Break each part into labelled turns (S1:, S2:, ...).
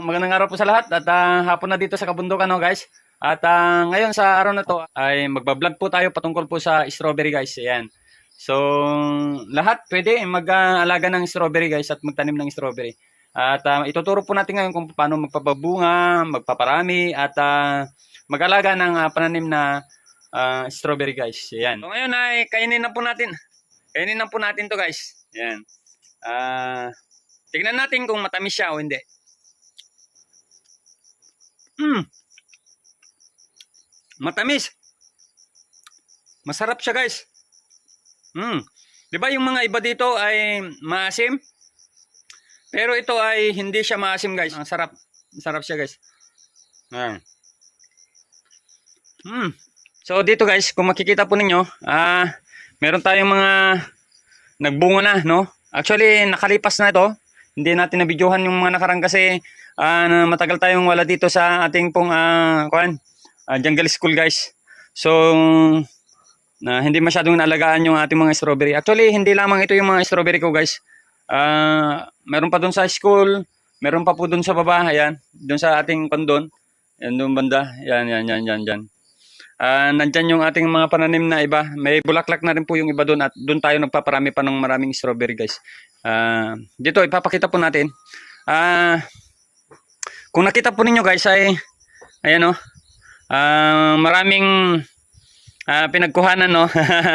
S1: Magandang araw po sa lahat at ah, hapon na dito sa kabundukan no guys. At ah, ngayon sa araw na to ay magbablog po tayo patungkol po sa strawberry guys. Ayan. So lahat pwede mag-alaga ng strawberry guys at magtanim ng strawberry. At ah, ituturo po natin ngayon kung paano magpapabunga, magpaparami at ah, mag-alaga ng ah, pananim na ah, strawberry guys. Ayan. So ngayon ay kainin na po natin. Kainin na po natin to guys. Ayan. Ah, tignan natin kung matamis siya o hindi. Mm. Matamis. Masarap siya, guys. Mm. 'Di ba yung mga iba dito ay maasim? Pero ito ay hindi siya maasim, guys. Ang sarap. Masarap siya, guys. Ayan. Mm. So dito, guys, kung makikita po ninyo, ah, meron tayong mga nagbunga na, no? Actually, nakalipas na ito. Hindi natin nabidyohan yung mga nakarang kasi ah, na matagal tayong wala dito sa ating pong ah, kuan, ah, jungle school guys. So na hindi masyadong naalagaan yung ating mga strawberry. Actually, hindi lamang ito yung mga strawberry ko guys. Ah, meron pa doon sa school, meron pa po doon sa baba, ayan, doon sa ating kondon. Yan doon banda. Yan, yan, yan, yan, yan. Ah, nandyan yung ating mga pananim na iba. May bulaklak na rin po yung iba doon at doon tayo nagpaparami pa ng maraming strawberry guys. Ah, dito ipapakita po natin. Ah, kung nakita po ninyo guys ay ayan oh. ah, maraming ah, pinagkuhanan no.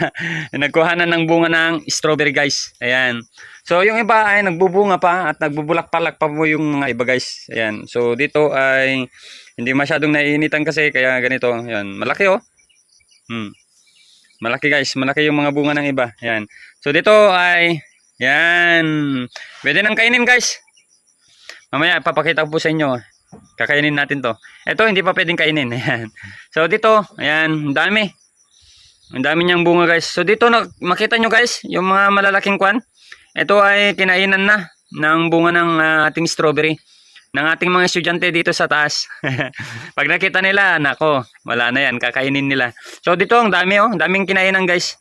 S1: pinagkuhanan ng bunga ng strawberry guys. Ayan. So yung iba ay nagbubunga pa at nagbubulak-palak pa po yung mga iba guys. Ayan. So dito ay hindi masyadong naiinitan kasi kaya ganito. Ayan. Malaki oh. Hmm. Malaki guys. Malaki yung mga bunga ng iba. Ayan. So dito ay yan. Pwede nang kainin guys. Mamaya papakita ko po sa inyo. Kakainin natin to. Ito hindi pa pwedeng kainin. Ayan. So dito, ayan, dami. Ang dami niyang bunga guys. So dito na, makita nyo guys, yung mga malalaking kwan. Ito ay kinainan na ng bunga ng ah, ating strawberry. Ng ating mga estudyante dito sa taas. Pag nakita nila, nako, wala na yan, kakainin nila. So dito, ang dami oh, daming kinainan guys.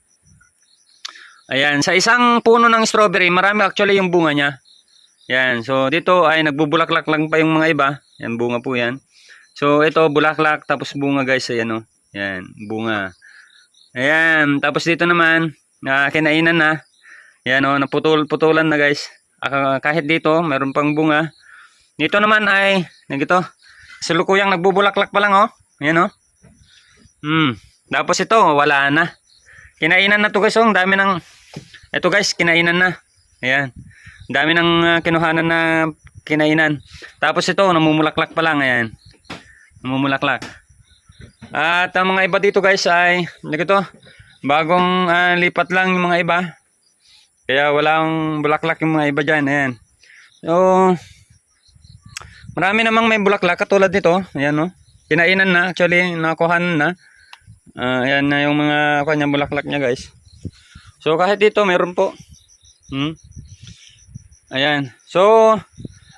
S1: Ayan, sa isang puno ng strawberry, marami actually yung bunga niya. Yan, so dito ay nagbubulaklak lang pa yung mga iba. Yan, bunga po yan. So ito, bulaklak, tapos bunga guys, ayan o. Yan, bunga. Ayan, tapos dito naman, na kinainan na. Yan o, naputol-putulan na guys. Ah, kahit dito, meron pang bunga. Dito naman ay, nagito, salukuyang nagbubulaklak pa lang o. Ayan o. Hmm, tapos ito, wala na. Kinainan na to guys, oh. ang dami ng, ito guys, kinainan na. Ayan. Dami ng ah, kinuhanan na kinainan. Tapos ito, namumulaklak pa lang. Ayan. Namumulaklak. At ang mga iba dito guys ay, ito, bagong ah, lipat lang yung mga iba. Kaya walang bulaklak yung mga iba dyan. Ayan. So, marami namang may bulaklak katulad nito. Ayan o. Kinainan na. Actually, nakuhanan na. Ah, ayan na yung mga kanya bulaklak niya guys. So kahit dito meron po. Hmm. Ayan. So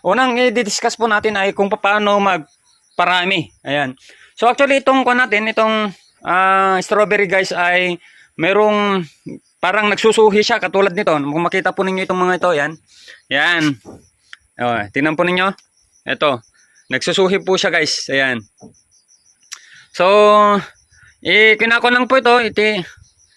S1: unang i-discuss po natin ay kung paano magparami. Ayan. So actually itong ko natin, itong ah, strawberry guys ay merong parang nagsusuhi siya katulad nito. Kung makita po ninyo itong mga ito, yan. Yan. Oh, tingnan po ninyo. Ito. Nagsusuhi po siya guys. Ayan. So, eh, lang po ito. Iti,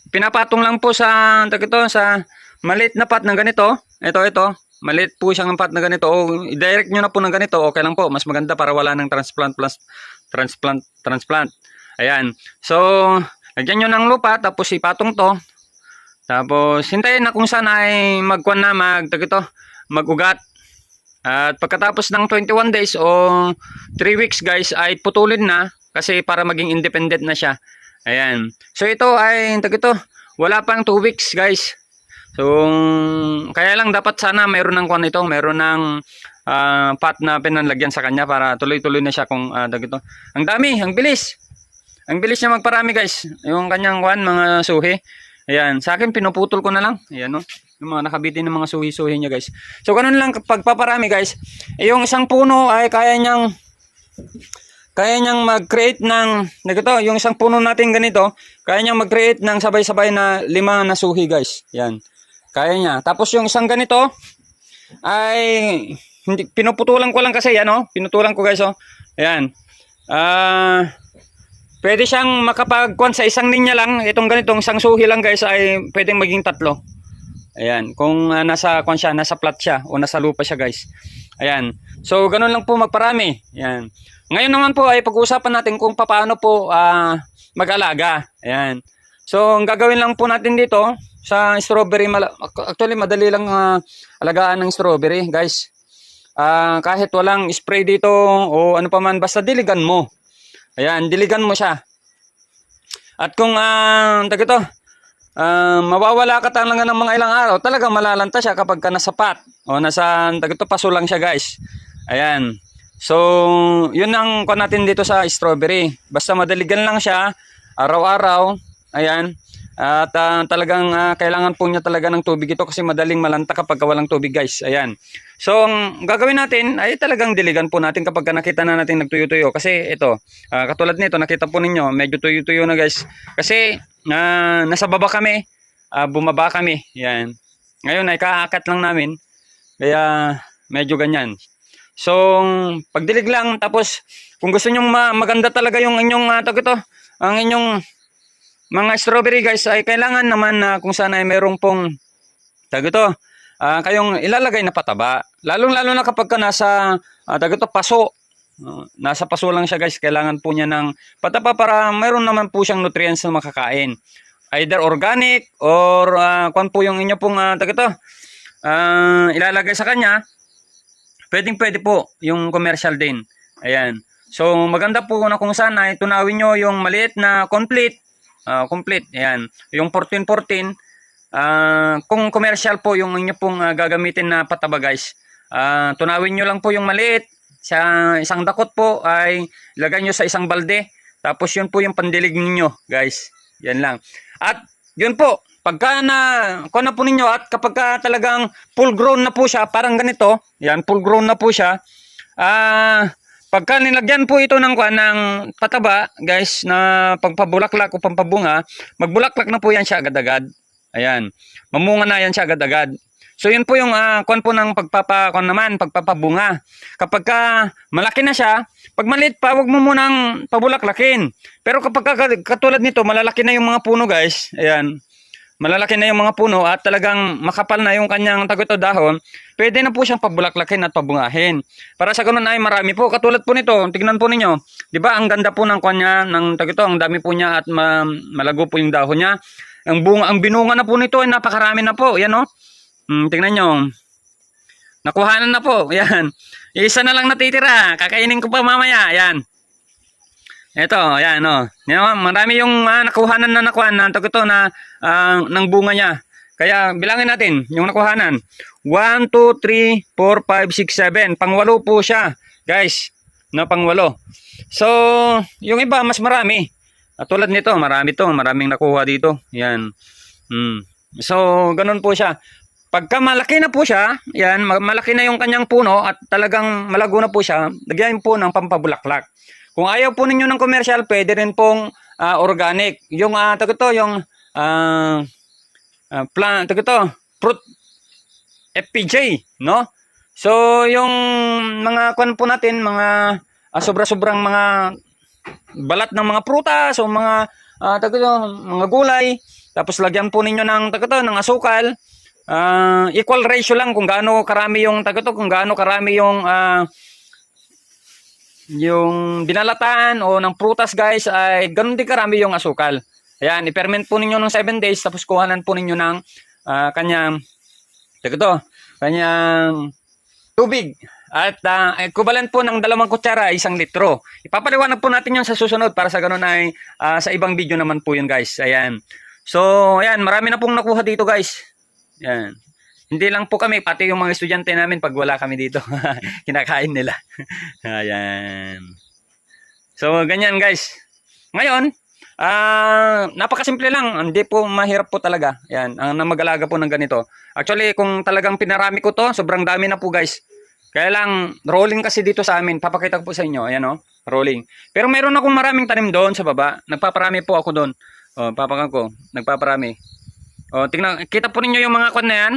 S1: pinapatong lang po sa, ito, sa maliit na pot ng ganito. Ito, ito. Maliit po siyang pot na ganito. O, i-direct nyo na po ng ganito. Okay lang po. Mas maganda para wala ng transplant plus transplant, transplant. Ayan. So, lagyan nyo ng lupa. Tapos ipatong to. Tapos, hintayin na kung saan ay magkuhan na, mag, ito, magugat. At pagkatapos ng 21 days o 3 weeks guys ay putulin na kasi para maging independent na siya. Ayan. So ito ay tag ito, wala pang 2 weeks guys. So kaya lang dapat sana mayroon ng kwan ito, mayroon ng ah, pot na pinanlagyan sa kanya para tuloy-tuloy na siya kung uh, ito. Ang dami, ang bilis. Ang bilis niya magparami guys. Yung kanyang kwan mga suhi. Ayan, sa akin pinuputol ko na lang. Ayan no. Yung mga nakabitin ng mga suhi-suhi niya guys. So ganun lang pagpaparami guys. Eh, yung isang puno ay kaya niyang kaya niyang mag-create ng nagito, yung isang puno natin ganito, kaya niyang mag-create ng sabay-sabay na lima na suhi guys. Yan. Kaya niya. Tapos yung isang ganito ay hindi, pinuputulan ko lang kasi, yan, oh. Pinutulan ko, guys, oh. Ayan. Ah, pwede siyang makapagkuan sa isang linya lang. Itong ganitong isang suhi lang, guys, ay pwedeng maging tatlo. Ayan. Kung ah, nasa, kuan siya, nasa plat siya, o nasa lupa siya, guys. Ayan. So, ganun lang po magparami. Ayan. Ngayon naman po ay pag-uusapan natin kung paano po ah, mag-alaga. Ayan. So, ang gagawin lang po natin dito sa strawberry, actually madali lang ah, alagaan ng strawberry, guys. Ah, kahit walang spray dito o ano pa man, basta diligan mo. Ayan, diligan mo siya. At kung ah, uh, ito, ah, mawawala ka talaga ng mga ilang araw, talaga malalanta siya kapag ka nasapat. O nasa, ito, paso lang siya guys. Ayan. So, yun ang kuha natin dito sa strawberry. Basta madaligan lang siya, araw-araw. Ayan. At ah, talagang ah, kailangan po niya talaga ng tubig ito kasi madaling malanta kapag walang tubig guys. Ayan. So, ang gagawin natin ay talagang diligan po natin kapag nakita na natin nagtuyo-tuyo. Kasi ito, ah, katulad nito, nakita po ninyo, medyo tuyo-tuyo na guys. Kasi ah, nasa baba kami, ah, bumaba kami. Yan. Ngayon ay kaakat lang namin. Kaya medyo ganyan. So, pagdilig lang, tapos kung gusto nyong ma- maganda talaga yung inyong, uh, ito, ang inyong mga strawberry guys, ay kailangan naman na kung sana ay merong pong, tag ito, ah, kayong ilalagay na pataba. Lalong-lalo na kapag ka nasa, uh, tag ito, paso. Uh, nasa paso lang siya guys, kailangan po niya ng pataba para meron naman po siyang nutrients na makakain. Either organic or uh, kung po yung inyo pong, uh, tag ah, ilalagay sa kanya, pwedeng pwede po yung commercial din. Ayan. So maganda po na kung saan ay tunawin nyo yung maliit na complete. Ah, complete. Ayan. Yung 1414. ah kung commercial po yung inyo pong ah, gagamitin na pataba guys. ah tunawin nyo lang po yung maliit. Sa isang dakot po ay ilagay nyo sa isang balde. Tapos yun po yung pandilig ninyo guys. Yan lang. At yun po. Pagka na, kung na po ninyo at kapag ka talagang full grown na po siya, parang ganito, yan, full grown na po siya, ah, pagka nilagyan po ito ng, kuwan, ng pataba, guys, na pagpabulaklak o pampabunga, magbulaklak na po yan siya agad-agad. Ayan, mamunga na yan siya agad-agad. So yun po yung uh, kuwan po ng pagpapa kuwan naman, pagpapabunga. Kapag ka malaki na siya, pag maliit pa, wag mo munang pabulaklakin. Pero kapag ka, katulad nito, malalaki na yung mga puno, guys. Ayan malalaki na yung mga puno at talagang makapal na yung kanyang tagot o dahon, pwede na po siyang pabulaklakin at pabungahin. Para sa ganun ay marami po. Katulad po nito, tignan po ninyo. Di ba ang ganda po ng kanya, ng tagot ang dami po niya at ma malago po yung dahon niya. Ang bunga, ang binunga na po nito ay napakarami na po. Yan o. Hmm, tingnan nyo. Nakuhanan na po. Yan. Isa na lang natitira. Kakainin ko pa mamaya. Yan. Ito, ayan, oh. Yan, marami yung uh, nakuhanan na nakuha na ito na uh, ng bunga niya. Kaya bilangin natin yung nakuhanan. 1, 2, 3, 4, 5, 6, 7. Pangwalo po siya, guys. Na pangwalo. So, yung iba mas marami. At tulad nito, marami to. Maraming nakuha dito. Yan. Hmm. So, ganun po siya. Pagka malaki na po siya, yan, malaki na yung kanyang puno at talagang malago na po siya, lagyan po ng pampabulaklak. Kung ayaw po ninyo ng commercial, pwede rin pong uh, organic. Yung uh, tago to, yung uh, uh, plant, tago to, fruit FPJ, no? So, yung mga kwan po natin, mga uh, sobra-sobrang mga balat ng mga prutas o mga uh, to, mga gulay, tapos lagyan po ninyo ng tago to, ng asukal, uh, equal ratio lang kung gaano karami yung to, kung gaano karami yung uh, yung binalataan o ng prutas guys ay ganun din karami yung asukal. Ayan, i-ferment po ninyo ng 7 days tapos kuhanan po ninyo ng uh, kanyang ito, kanyang tubig. At uh, equivalent po ng dalawang kutsara isang litro. Ipapaliwanag po natin yun sa susunod para sa ganun ay uh, sa ibang video naman po yun guys. Ayan. So, ayan, marami na pong nakuha dito guys. Ayan. Hindi lang po kami, pati yung mga estudyante namin pag wala kami dito. Kinakain nila. Ayan. So, ganyan guys. Ngayon, ah uh, napakasimple lang. Hindi po mahirap po talaga. Yan, ang mag-alaga po ng ganito. Actually, kung talagang pinarami ko to, sobrang dami na po guys. Kaya lang, rolling kasi dito sa amin. Papakita ko po sa inyo. Ayan o, oh, rolling. Pero meron akong maraming tanim doon sa baba. Nagpaparami po ako doon. O, oh, papakan ko. Nagpaparami. O, tingnan. Kita po ninyo yung mga kwan na yan.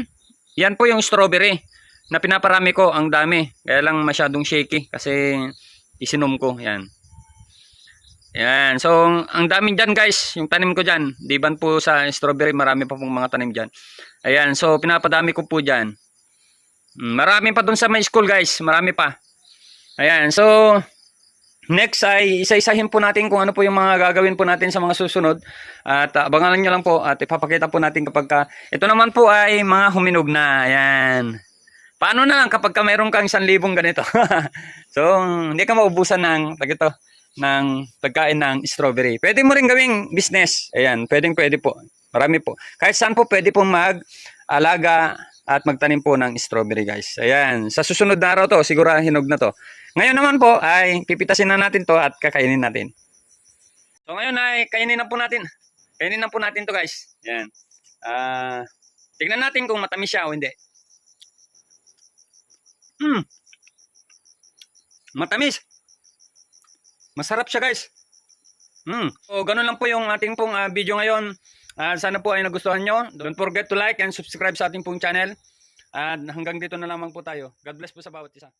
S1: Yan po yung strawberry. na pinaparami ko, ang dami. Kaya lang masyadong shaky kasi isinom ko. Yan. Yan. So, ang dami dyan guys, yung tanim ko dyan. Diban po sa strawberry, marami pa pong mga tanim dyan. Ayan, so pinapadami ko po dyan. Mm, Marami pa dun sa may school guys, marami pa. Ayan, so next ay isa-isahin po natin kung ano po yung mga gagawin po natin sa mga susunod. At uh, abangan nyo lang po at ipapakita po natin kapag ka, ito naman po ay mga huminog na. Ayan. Paano na lang kapag ka mayroon kang 1,000 ganito? so, hindi ka maubusan ng, tag ito, ng pagkain ng strawberry. Pwede mo rin gawing business. Ayan, pwedeng pwede po. Marami po. Kahit saan po pwede po mag-alaga at magtanim po ng strawberry guys. Ayan, sa susunod na araw to, siguro hinog na to. Ngayon naman po ay pipitasin na natin to at kakainin natin. So ngayon ay kainin na po natin. Kainin na po natin to guys. Ayan. Ah, tignan natin kung matamis siya o hindi. Hmm. Matamis. Masarap siya guys. Hmm. So ganun lang po yung ating pong ah, video ngayon. Ah, sana po ay nagustuhan nyo. Don't forget to like and subscribe sa ating pong channel. At hanggang dito na lamang po tayo. God bless po sa bawat isa.